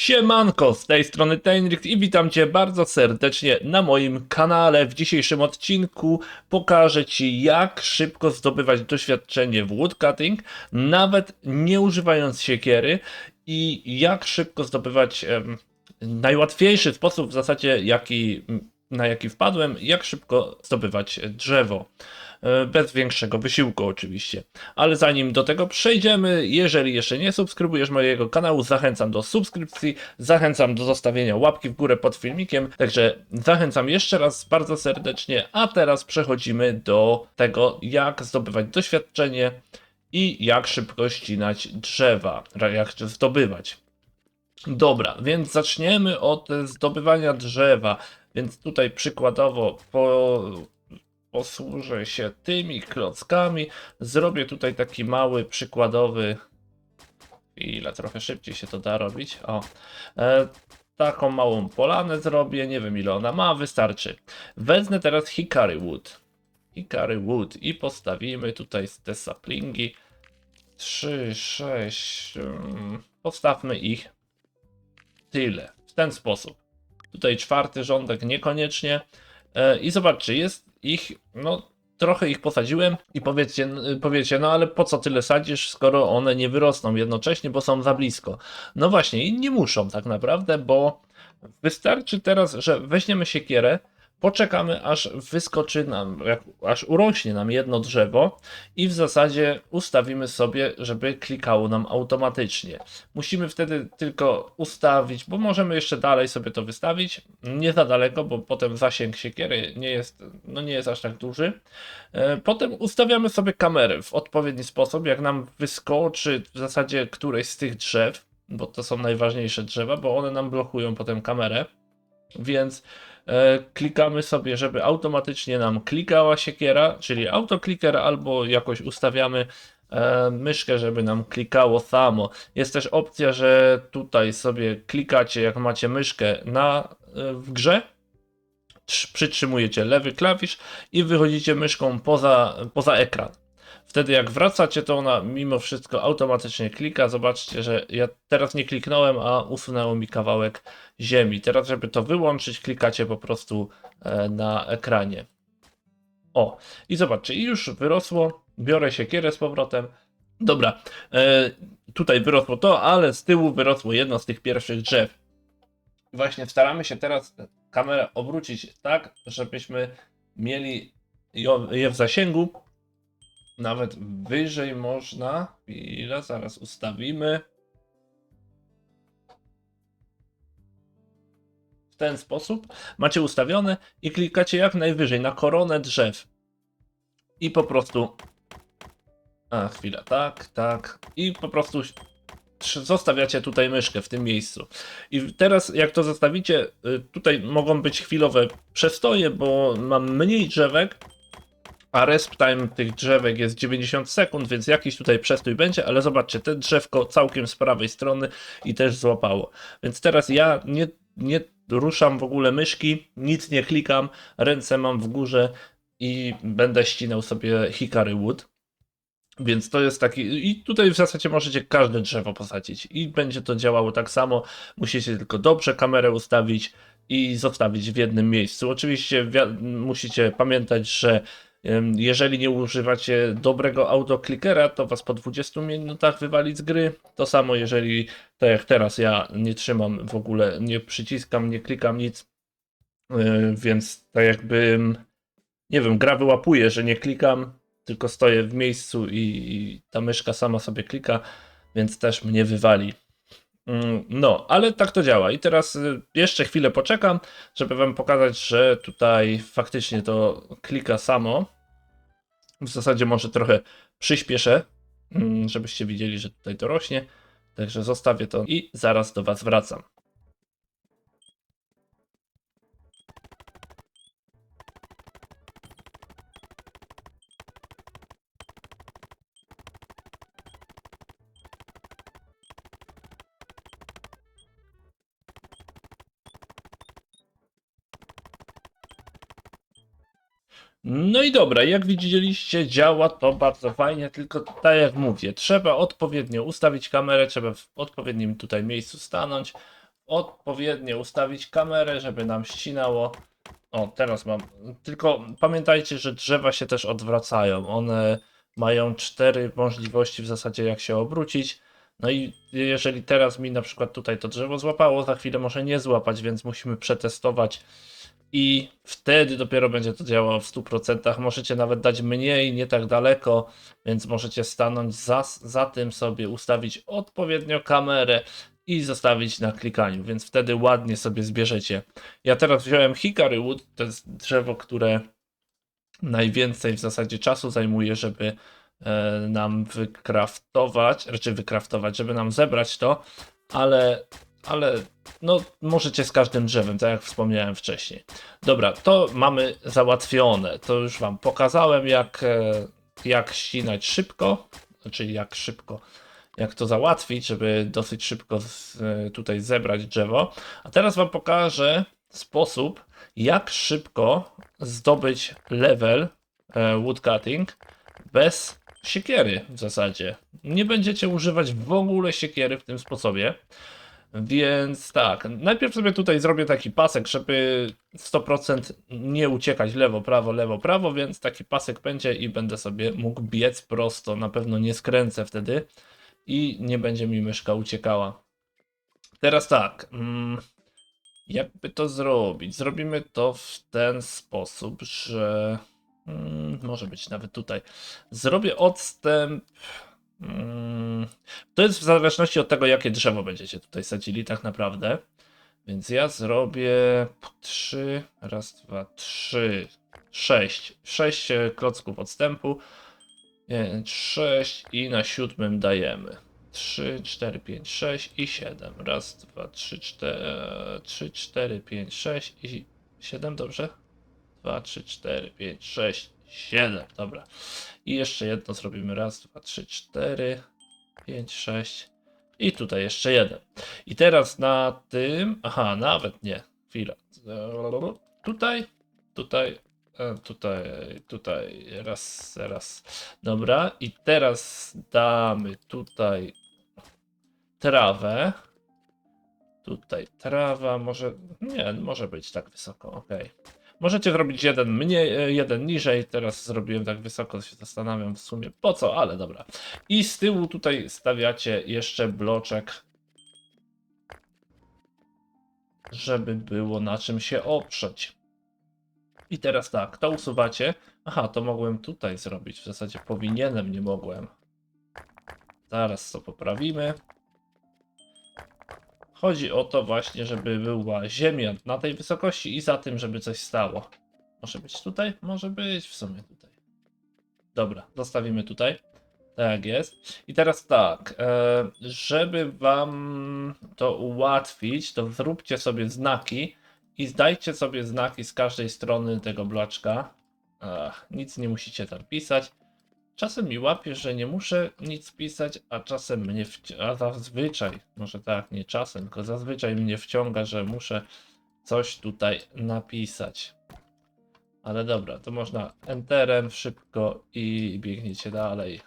Siemanko, z tej strony Tenrix i witam Cię bardzo serdecznie na moim kanale. W dzisiejszym odcinku pokażę Ci jak szybko zdobywać doświadczenie w woodcutting, nawet nie używając siekiery i jak szybko zdobywać em, najłatwiejszy sposób w zasadzie jaki, na jaki wpadłem, jak szybko zdobywać drzewo. E, Bez większego wysiłku oczywiście. Ale zanim do tego przejdziemy, jeżeli jeszcze nie subskrybujesz mojego kanału, zachęcam do subskrypcji, zachęcam do zostawienia łapki w górę pod filmikiem. Także zachęcam jeszcze raz bardzo serdecznie, a teraz przechodzimy do tego, jak zdobywać doświadczenie i jak szybko ścinać drzewa, jak zdobywać. Dobra, więc zaczniemy od zdobywania drzewa. Więc tutaj przykładowo po, posłużę się tymi klockami. Zrobię tutaj taki mały przykładowy. Ile trochę szybciej się to da robić. O, e, taką małą polanę zrobię. Nie wiem ile ona ma, wystarczy. Wezmę teraz Hickory Wood. Hickory Wood i postawimy tutaj te saplingi. 3, 6. mm, Postawmy ich tyle. W ten sposób. Tutaj czwarty rządek niekoniecznie. E, I zobaczcie, jest ich, no trochę ich posadziłem i powiedzcie, powiecie, no ale po co tyle sadzisz, skoro one nie wyrosną jednocześnie, bo są za blisko. No właśnie, i nie muszą tak naprawdę, bo wystarczy teraz, że weźmiemy siekierę, poczekamy aż wyskoczy nam, aż urośnie nam jedno drzewo i w zasadzie ustawimy sobie, żeby klikało nam automatycznie. Musimy wtedy tylko ustawić, bo możemy jeszcze dalej sobie to wystawić, nie za daleko, bo potem zasięg siekiery nie jest, no nie jest aż tak duży. E, Potem ustawiamy sobie kamerę w odpowiedni sposób, jak nam wyskoczy w zasadzie któreś z tych drzew, bo to są najważniejsze drzewa, bo one nam blokują potem kamerę, więc klikamy sobie, żeby automatycznie nam klikała siekiera, czyli autokliker, albo jakoś ustawiamy e, myszkę, żeby nam klikało samo. Jest też opcja, że tutaj sobie klikacie, jak macie myszkę na, e, w grze, trz- przytrzymujecie lewy klawisz i wychodzicie myszką poza, poza ekran. Wtedy jak wracacie, to ona mimo wszystko automatycznie klika. Zobaczcie, że ja teraz nie kliknąłem, a usunęło mi kawałek ziemi. Teraz, żeby to wyłączyć, klikacie po prostu e, na ekranie. O, i zobaczcie, i już wyrosło. Biorę siekierę z powrotem. Dobra, e, tutaj wyrosło to, ale z tyłu wyrosło jedno z tych pierwszych drzew. Właśnie staramy się teraz kamerę obrócić tak, żebyśmy mieli je w zasięgu. Nawet wyżej można. Ile zaraz ustawimy. W ten sposób macie ustawione i klikacie jak najwyżej na koronę drzew. I po prostu. A, chwila, tak, tak. I po prostu zostawiacie tutaj myszkę w tym miejscu. I teraz, jak to zostawicie, y, tutaj mogą być chwilowe przestoje, bo mam mniej drzewek, a resp time tych drzewek jest 90 sekund, więc jakiś tutaj przestój będzie, ale zobaczcie, te drzewko całkiem z prawej strony i też złapało. Więc teraz ja nie, nie ruszam w ogóle myszki, nic nie klikam, ręce mam w górze i będę ścinał sobie Hickory Wood. Więc to jest taki. I tutaj w zasadzie możecie każde drzewo posadzić. I będzie to działało tak samo. Musicie tylko dobrze kamerę ustawić i zostawić w jednym miejscu. Oczywiście wi- musicie pamiętać, że jeżeli nie używacie dobrego autoklikera, to was po 20 minutach wywali z gry. To samo jeżeli, tak jak teraz, ja nie trzymam w ogóle, nie przyciskam, nie klikam nic. Yy, Więc tak jakby, nie wiem, gra wyłapuje, że nie klikam, tylko stoję w miejscu i, i ta myszka sama sobie klika, więc też mnie wywali. Mm, No, ale tak to działa. I teraz y, jeszcze chwilę poczekam, żeby Wam pokazać, że tutaj faktycznie to klika samo. W zasadzie może trochę przyspieszę, mm, żebyście widzieli, że tutaj to rośnie. Także zostawię to i zaraz do Was wracam. No i dobra, jak widzieliście, działa to bardzo fajnie, tylko tak jak mówię, trzeba odpowiednio ustawić kamerę, trzeba w odpowiednim tutaj miejscu stanąć, odpowiednio ustawić kamerę, żeby nam ścinało. O, teraz mam. Tylko pamiętajcie, że drzewa się też odwracają. One mają cztery możliwości w zasadzie, jak się obrócić. No i jeżeli teraz mi na przykład tutaj to drzewo złapało, za chwilę może nie złapać, więc musimy przetestować i wtedy dopiero będzie to działało w 100%. Możecie nawet dać mniej, nie tak daleko, więc możecie stanąć za, za tym sobie, ustawić odpowiednio kamerę i zostawić na klikaniu, więc wtedy ładnie sobie zbierzecie. Ja teraz wziąłem Hickory Wood, to jest drzewo, które najwięcej w zasadzie czasu zajmuje, żeby e, nam wykraftować, raczej wykraftować, żeby nam zebrać to, ale, ale no możecie z każdym drzewem, tak jak wspomniałem wcześniej. Dobra, to mamy załatwione. To już wam pokazałem, jak, e, jak ścinać szybko, czyli jak szybko, jak to załatwić, żeby dosyć szybko z, e, tutaj zebrać drzewo. A teraz wam pokażę sposób, jak szybko zdobyć level e, woodcutting bez siekiery w zasadzie. Nie będziecie używać w ogóle siekiery w tym sposobie. Więc tak, najpierw sobie tutaj zrobię taki pasek, żeby 100% nie uciekać lewo, prawo, lewo, prawo, więc taki pasek będzie i będę sobie mógł biec prosto. Na pewno nie skręcę wtedy i nie będzie mi myszka uciekała. Teraz tak, mm, jakby to zrobić? Zrobimy to w ten sposób, że mm, może być nawet tutaj. Zrobię odstęp. Mm, to jest w zależności od tego, jakie drzewo będziecie tutaj sadzili, tak naprawdę. Więc ja zrobię 3, raz, dwa, trzy, sześć. Sześć e, klocków odstępu. 6 i na siódmym dajemy. 3, 4, 5, 6 i 7. Raz, dwa, trzy, cztery, 3, 4, 5, 6 i 7, dobrze? 2, 3, 4, 5, 6, 7, dobra. I jeszcze jedno zrobimy. Raz, dwa, trzy, cztery, pięć, sześć. I tutaj jeszcze jeden. I teraz na tym. Aha, nawet nie. Chwila. Tutaj, tutaj, e, tutaj, tutaj. Raz, raz. Dobra. I teraz damy tutaj trawę. Tutaj trawa, może. Nie, może być tak wysoko, ok. Możecie zrobić jeden mniej, e, jeden niżej. Teraz zrobiłem tak wysoko, się zastanawiam w sumie po co, ale dobra. I z tyłu tutaj stawiacie jeszcze bloczek, żeby było na czym się oprzeć. I teraz tak, to usuwacie. Aha, to mogłem tutaj zrobić. W zasadzie powinienem, nie mogłem. Zaraz to poprawimy. Chodzi o to właśnie, żeby była ziemia na tej wysokości i za tym, żeby coś stało. Może być tutaj? Może być w sumie tutaj. Dobra, zostawimy tutaj. Tak jest. I teraz tak, e, żeby wam to ułatwić, to zróbcie sobie znaki i zdajcie sobie znaki z każdej strony tego bloczka. Ach, nic nie musicie tam pisać. Czasem mi łapie, że nie muszę nic pisać, a czasem mnie a zazwyczaj, może tak, nie czasem, tylko zazwyczaj mnie wciąga, że muszę coś tutaj napisać. Ale dobra, to można enterem szybko i biegniecie dalej.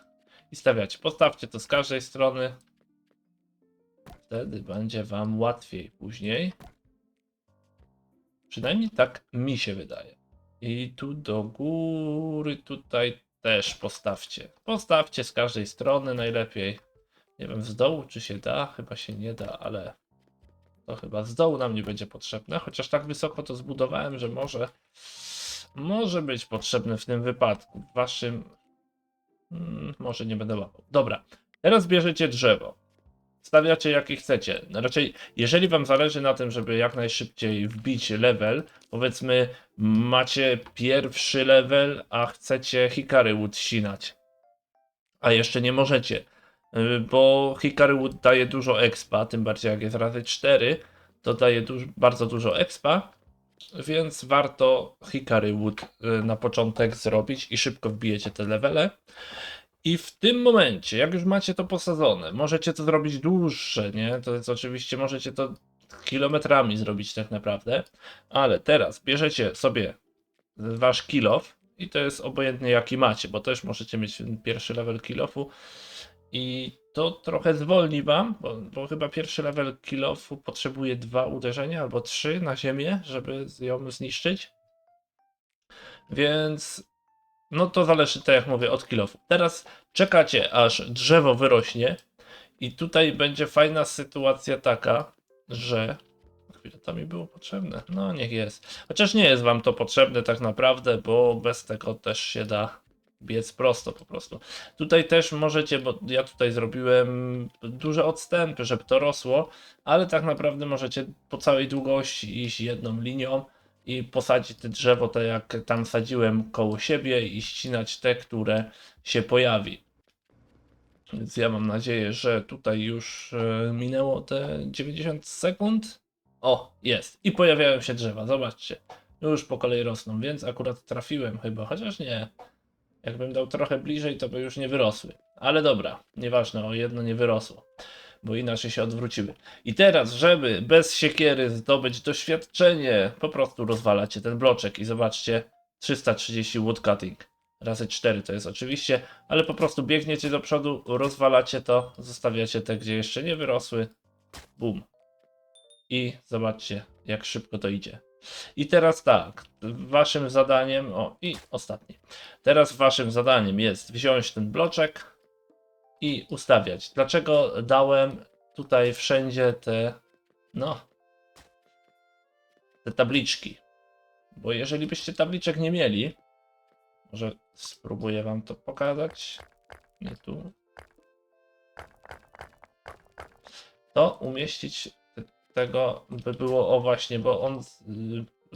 I stawiacie. Postawcie to z każdej strony. Wtedy będzie wam łatwiej później. Przynajmniej tak mi się wydaje. I tu do góry, tutaj też postawcie. Postawcie z każdej strony najlepiej. Nie wiem, z dołu czy się da? Chyba się nie da, ale to chyba z dołu nam nie będzie potrzebne. Chociaż tak wysoko to zbudowałem, że może może być potrzebne w tym wypadku. W waszym hmm, może nie będę łapał. Dobra, teraz bierzecie drzewo. Stawiacie jakie chcecie. Raczej, jeżeli wam zależy na tym, żeby jak najszybciej wbić level, powiedzmy, macie pierwszy level, a chcecie Hikary Wood sinać, a jeszcze nie możecie, y, bo Hikary Wood daje dużo expa, tym bardziej jak jest razy 4, to daje duż, bardzo dużo expa, więc warto Hikary Wood y, na początek zrobić i szybko wbijecie te levele. I w tym momencie, jak już macie to posadzone, możecie to zrobić dłuższe, nie? To jest oczywiście, możecie to kilometrami zrobić tak naprawdę, ale teraz bierzecie sobie wasz kilof i to jest obojętnie jaki macie, bo też możecie mieć pierwszy level kilofu i to trochę zwolni wam, bo, bo chyba pierwszy level kill-offu potrzebuje dwa uderzenia albo trzy na ziemię, żeby ją zniszczyć. Więc no to zależy, tak jak mówię, od kill-offu. Teraz czekacie, aż drzewo wyrośnie i tutaj będzie fajna sytuacja taka, że chwilę to mi było potrzebne. No niech jest. Chociaż nie jest wam to potrzebne tak naprawdę, bo bez tego też się da biec prosto po prostu. Tutaj też możecie, bo ja tutaj zrobiłem duże odstępy, żeby to rosło, ale tak naprawdę możecie po całej długości iść jedną linią i posadzić te drzewo tak jak tam sadziłem koło siebie i ścinać te, które się pojawi. Więc ja mam nadzieję, że tutaj już e, minęło te 90 sekund. O, jest. I pojawiają się drzewa, zobaczcie. Już po kolei rosną, więc akurat trafiłem chyba, chociaż nie. Jakbym dał trochę bliżej, to by już nie wyrosły. Ale dobra, nieważne, o jedno nie wyrosło, bo inaczej się odwróciły. I teraz, żeby bez siekiery zdobyć doświadczenie, po prostu rozwalacie ten bloczek i zobaczcie, 330 woodcutting razy 4 to jest oczywiście, ale po prostu biegniecie do przodu, rozwalacie to, zostawiacie te, gdzie jeszcze nie wyrosły, bum. I zobaczcie, jak szybko to idzie. I teraz tak, waszym zadaniem, o i ostatni. Teraz waszym zadaniem jest wziąć ten bloczek i ustawiać. Dlaczego dałem tutaj wszędzie te, no, te tabliczki? Bo jeżeli byście tabliczek nie mieli, może spróbuję wam to pokazać. Nie tu. To umieścić te- tego by było, o właśnie, bo on,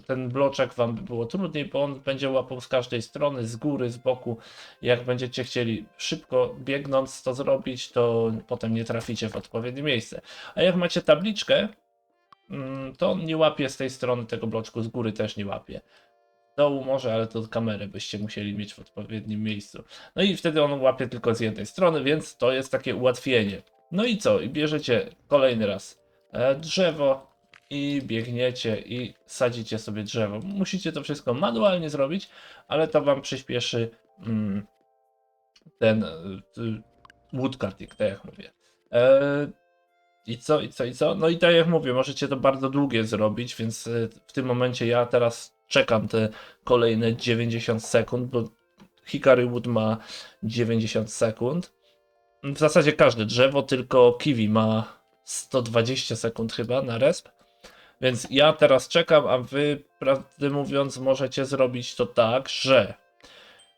ten bloczek wam by było trudniej, bo on będzie łapał z każdej strony, z góry, z boku. Jak będziecie chcieli szybko biegnąc to zrobić, to potem nie traficie w odpowiednie miejsce. A jak macie tabliczkę, mm, to on nie łapie z tej strony tego bloczku, z góry też nie łapie dołu może, ale to kamerę byście musieli mieć w odpowiednim miejscu. No i wtedy on łapie tylko z jednej strony, więc to jest takie ułatwienie. No i co? I bierzecie kolejny raz e, drzewo i biegniecie i sadzicie sobie drzewo. Musicie to wszystko manualnie zrobić, ale to wam przyspieszy mm, ten e, woodcutting, tak jak mówię. E, i co, i co, i co? No i tak jak mówię, możecie to bardzo długie zrobić, więc y, w tym momencie ja teraz czekam te kolejne 90 sekund, bo Hikary Wood ma 90 sekund. W zasadzie każde drzewo, tylko Kiwi ma 120 sekund chyba na resp. Więc ja teraz czekam, a wy, prawdę mówiąc, możecie zrobić to tak, że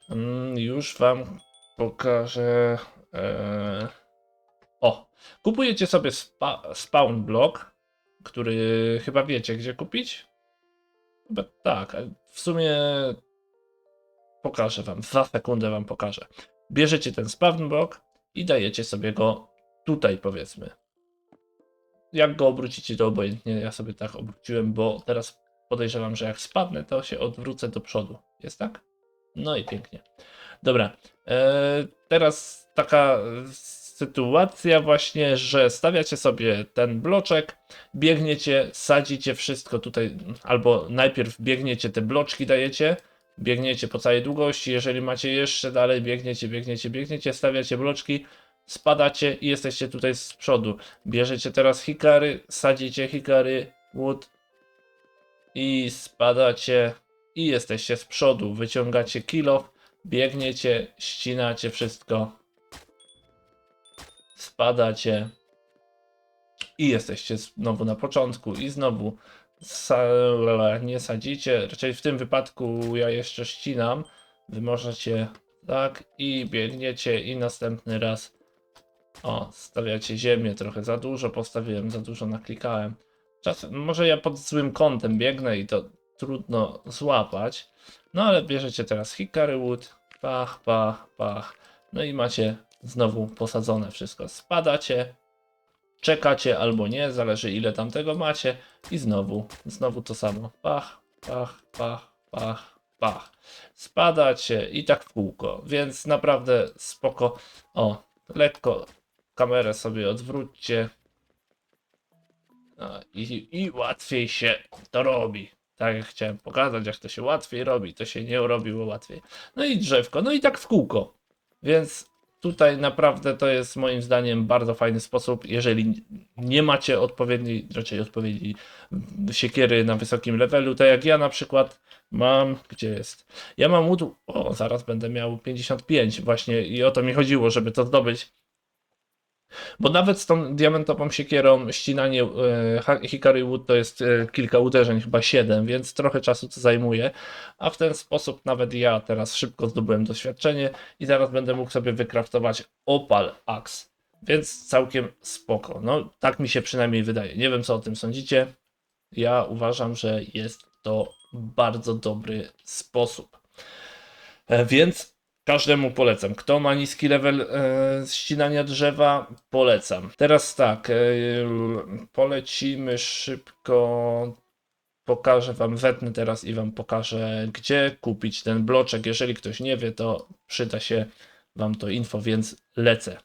mm, już wam pokażę. E, o, kupujecie sobie spa, spawn block, który chyba wiecie gdzie kupić. Chyba tak, w sumie pokażę wam, za sekundę wam pokażę. Bierzecie ten spawn block i dajecie sobie go tutaj powiedzmy. Jak go obrócicie to obojętnie, ja sobie tak obróciłem, bo teraz podejrzewam, że jak spadnę to się odwrócę do przodu. Jest tak? No i pięknie. Dobra, e, teraz taka sytuacja właśnie, że stawiacie sobie ten bloczek, biegniecie, sadzicie wszystko tutaj, albo najpierw biegniecie, te bloczki dajecie, biegniecie po całej długości, jeżeli macie jeszcze dalej, biegniecie, biegniecie, biegniecie, stawiacie bloczki, spadacie i jesteście tutaj z przodu. Bierzecie teraz hikary, sadzicie hikary, wood i spadacie i jesteście z przodu. Wyciągacie kilo, biegniecie, ścinacie wszystko, spadacie i jesteście znowu na początku i znowu nie sadzicie, raczej w tym wypadku ja jeszcze ścinam, wy możecie tak i biegniecie i następny raz o, stawiacie ziemię, trochę za dużo postawiłem, za dużo naklikałem. Czasem, może ja pod złym kątem biegnę i to trudno złapać, no ale bierzecie teraz hickory wood, pach, pach, pach, no i macie znowu posadzone wszystko. Spadacie, czekacie albo nie, zależy ile tam tego macie i znowu, znowu to samo. Pach, pach, pach, pach, pach. Spadacie i tak w kółko, więc naprawdę spoko. O, lekko kamerę sobie odwróćcie. No, i, I łatwiej się to robi. Tak jak chciałem pokazać, jak to się łatwiej robi, to się nie robiło łatwiej. No i drzewko, no i tak w kółko. Więc Tutaj naprawdę to jest moim zdaniem bardzo fajny sposób. Jeżeli nie macie odpowiedniej, raczej odpowiedzi siekiery na wysokim levelu, tak jak ja na przykład mam, gdzie jest? Ja mam o zaraz będę miał 55 właśnie i o to mi chodziło, żeby to zdobyć. Bo nawet z tą diamentową siekierą ścinanie e, Hikary Wood to jest e, kilka uderzeń, chyba 7, więc trochę czasu to zajmuje. A w ten sposób nawet ja teraz szybko zdobyłem doświadczenie i zaraz będę mógł sobie wykraftować Opal Axe. Więc całkiem spoko. No, tak mi się przynajmniej wydaje. Nie wiem, co o tym sądzicie. Ja uważam, że jest to bardzo dobry sposób. E, Więc każdemu polecam. Kto ma niski level e, ścinania drzewa, polecam. Teraz tak, e, polecimy szybko. Pokażę wam, wetnę teraz i wam pokażę, gdzie kupić ten bloczek. Jeżeli ktoś nie wie, to przyda się wam to info, więc lecę.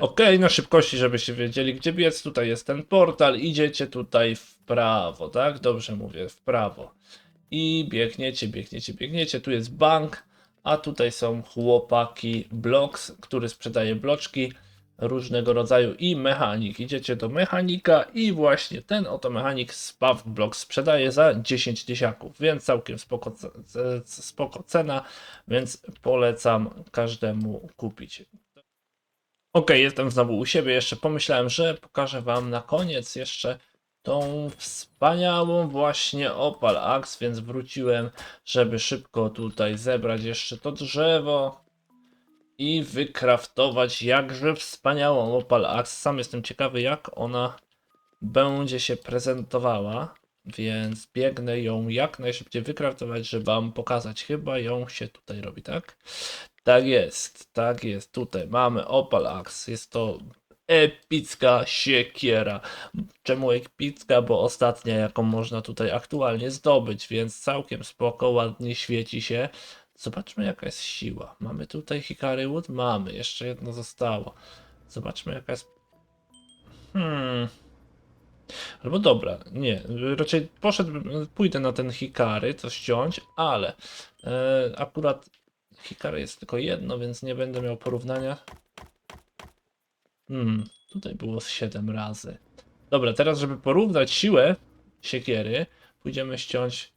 Ok, na szybkości, żebyście wiedzieli, gdzie biec. Tutaj jest ten portal. Idziecie tutaj w prawo, tak? Dobrze mówię, w prawo. I biegniecie, biegniecie, biegniecie. Tu jest bank, a tutaj są chłopaki Blocks, który sprzedaje bloczki różnego rodzaju i mechanik. Idziecie do mechanika i właśnie ten oto mechanik Spaw Blocks sprzedaje za 10 tysiaków, więc całkiem spoko, spoko cena, więc polecam każdemu kupić. Ok, jestem znowu u siebie. Jeszcze pomyślałem, że pokażę Wam na koniec jeszcze tą wspaniałą właśnie Opal Axe, więc wróciłem, żeby szybko tutaj zebrać jeszcze to drzewo i wykraftować jakże wspaniałą Opal Axe. Sam jestem ciekawy, jak ona będzie się prezentowała, więc biegnę ją jak najszybciej wykraftować, żeby Wam pokazać. Chyba ją się tutaj robi, tak? Tak jest, tak jest. Tutaj mamy Opal Axe. Jest to epicka siekiera. Czemu epicka? Bo ostatnia, jaką można tutaj aktualnie zdobyć, więc całkiem spoko, ładnie świeci się. Zobaczmy, jaka jest siła. Mamy tutaj Hikary Wood? Mamy. Jeszcze jedno zostało. Zobaczmy, jaka jest. Hmm. Albo dobra, nie. Raczej poszedłbym, pójdę na ten Hikary, to ściąć, ale e, akurat Hikary jest tylko jedno, więc nie będę miał porównania. Hmm, tutaj było z 7 razy. Dobra, teraz żeby porównać siłę siekiery, pójdziemy ściąć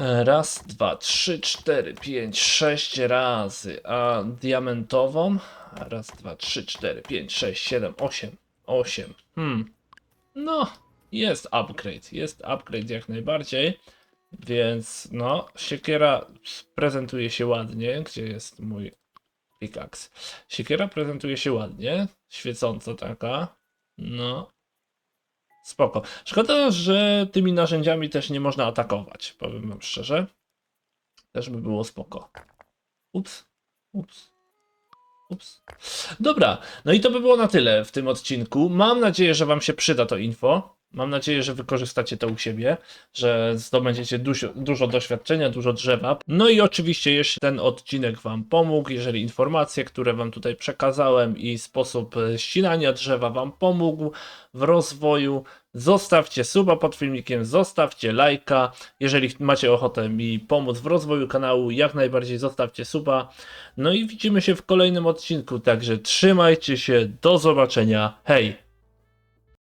e, raz, dwa, trzy, cztery, pięć, sześć razy, a diamentową raz, dwa, trzy, cztery, pięć, sześć, siedem, osiem, osiem. Hmm, no, jest upgrade, jest upgrade jak najbardziej. Więc no, siekiera prezentuje się ładnie. Gdzie jest mój pickaxe? Siekiera prezentuje się ładnie, świecąco taka. No. Spoko. Szkoda, że tymi narzędziami też nie można atakować, powiem wam szczerze. Też by było spoko. Ups. Ups. Ups. Dobra, no i to by było na tyle w tym odcinku. Mam nadzieję, że Wam się przyda to info. Mam nadzieję, że wykorzystacie to u siebie, że zdobędziecie dużo, dużo doświadczenia, dużo drzewa. No i oczywiście, jeśli ten odcinek Wam pomógł, jeżeli informacje, które Wam tutaj przekazałem i sposób e, ścinania drzewa Wam pomógł w rozwoju, zostawcie suba pod filmikiem, zostawcie lajka. Jeżeli macie ochotę mi pomóc w rozwoju kanału, jak najbardziej zostawcie suba. No i widzimy się w kolejnym odcinku, także trzymajcie się, do zobaczenia, hej!